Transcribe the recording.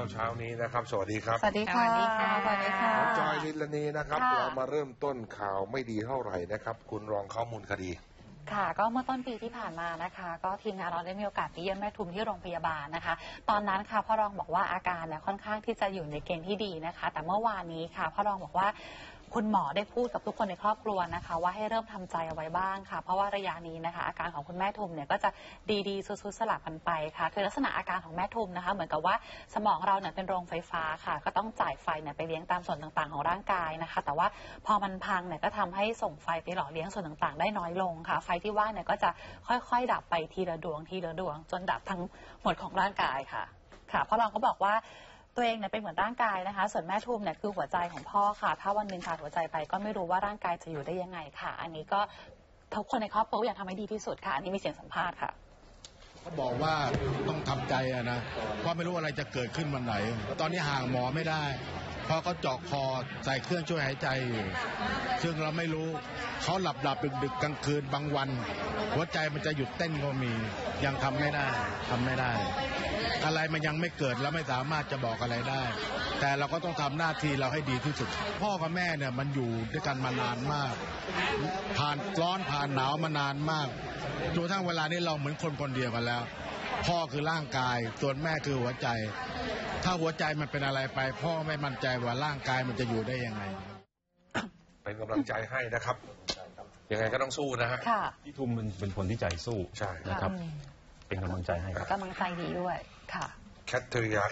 ล่าเช้านี้นะครับ สวัสดีครับสวัสดีค่ะสวัสดีค่ะสวัสดีค่ะน้องจอยลิลลานีนะครับค่ะเรามาเริ่มต้นข่าวไม่ดีเท่าไหร่นะครับ คุณรองข้อมูลคดีค่ะก็เมื่อต้นปีที่ผ่านมานะคะ ก็ทีมงานเราได้มีโอกาสไปเยี่ยมแม่ทุมที่โรงพยาบาลนะคะ ตอนนั้นค่ะพ่อรองบอกว่าอาการเนี่ยค่อนข้างที่จะอยู่ในเกณฑ์ที่ดีนะคะ แต่เมื่อวานนี้ค่ะพ่อรองบอกว่า คุณหมอได้พูดกับทุกคนในครอบครัวนะคะ ว่าให้เริ่มทำใจเอาไว้บ้างค่ะ เพราะว่าระยะนี้นะคะ อาการของคุณแม่ทุมเนี่ยก็จะดีๆซุดๆสลับกันไปค่ะ คือลักษณะอาการของแม่ทุมนะคะ เหมือนกับว่าสมองเราเนี่ยเป็นโรงไฟฟ้าค่ะ ก็ต้องจ่ายไฟเนี่ยไปเลี้ยงตามส่วนต่างๆ ของร่างกายนะคะ แต่ว่าพอมันพังเนี่ยก็ทำให้ส่งไฟไปหล่อเลี้ยงส่วนต่างๆ ได้น้อยลงค่ะ ไฟที่ว่าเนี่ยก็จะค่อยๆ ดับไปทีละดวงทีละดวง จนดับทั้งหมดของร่างกายค่ะค่ะพ่อรองก็บอกว่า ตัวเองเนี่ยเป็นเหมือนร่างกายนะคะ ส่วนแม่ทุมเนี่ยคือหัวใจของพ่อค่ะ ถ้าวันหนึ่งขาดหัวใจไปก็ไม่รู้ว่าร่างกายจะอยู่ได้ยังไงค่ะ อันนี้ก็ทุกคนในครอบครัวอยากทำให้ดีที่สุดค่ะ อันนี้มีเสียงสัมภาษณ์ค่ะเขาบอกว่าต้องทำใจอะนะเพราะไม่รู้อะไรจะเกิดขึ้นวันไหน ตอนนี้ห่างหมอไม่ได้ เพราะเขาเจาะคอใส่เครื่องช่วยหายใจอยู่ซึ่งเราไม่รู้เขาหลับหลับดึกดึกกลางคืนบางวัน หัวใจมันจะหยุดเต้นก็มียังทำไม่ได้ทำไม่ได้ อะไรมันยังไม่เกิดแล้วไม่สามารถจะบอกอะไรได้ แต่เราก็ต้องทำหน้าที่เราให้ดีที่สุด พ่อกับแม่เนี่ยมันอยู่ด้วยกันมานานมาก ผ่านร้อนผ่านหนาวมานานมากจนทั่งเวลานี้เราเหมือนคนคนเดียวกันแล้ว พ่อคือร่างกายส่วนแม่คือหัวใจ ถ้าหัวใจมันเป็นอะไรไปพ่อไม่มั่นใจว่าร่างกายมันจะอยู่ได้ยังไง เป็นกำลังใจให้นะครับ ยังไงก็ต้องสู้นะฮะ ค่ะ พี่ทุมเป็นเป็นคนที่ใจสู้ใช่ นะครับ เป็นกำลังใจให้ครับ กำลังใจดีด้วยค่ะ แคทเธอรียา